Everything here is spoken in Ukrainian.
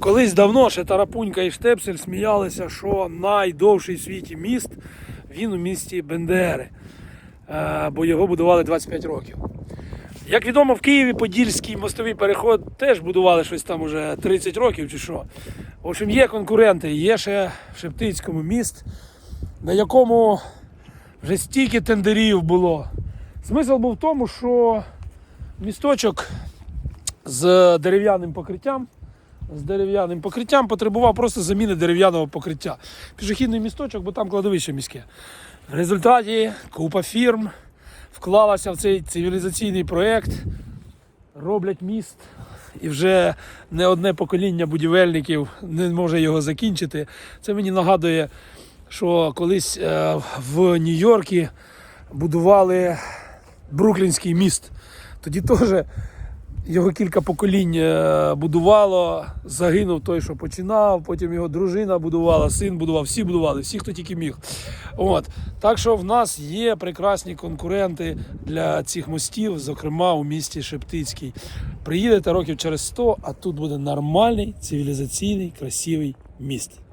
Колись давно ще Тарапунька і Штепсель сміялися, що найдовший в світі міст він у місті Бендери, Е, бо його будували 25 років. Як відомо, в Києві Подільський мостовий переход теж будували щось там уже 30 років чи що. В общем, є конкуренти, є ще в Шептицькому міст, на якому вже стільки тендерів було. Смисл був в тому, що місточок з дерев'яним покриттям. З дерев'яним покриттям потребував просто заміни дерев'яного покриття. Пішохідний місточок, бо там кладовище міське. В результаті купа фірм вклалася в цей цивілізаційний проєкт, роблять міст, і вже не одне покоління будівельників не може його закінчити. Це мені нагадує, що колись е, в Нью-Йорку будували Бруклінський міст. Тоді теж його кілька поколінь е, будувало, загинув той, що починав, потім його дружина будувала, син будував, всі будували, всі, хто тільки міг. От. Так що в нас є прекрасні конкуренти для цих мостів, зокрема у місті Шептицький. Приїдете років через 100, а тут буде нормальний, цивілізаційний, красивий міст.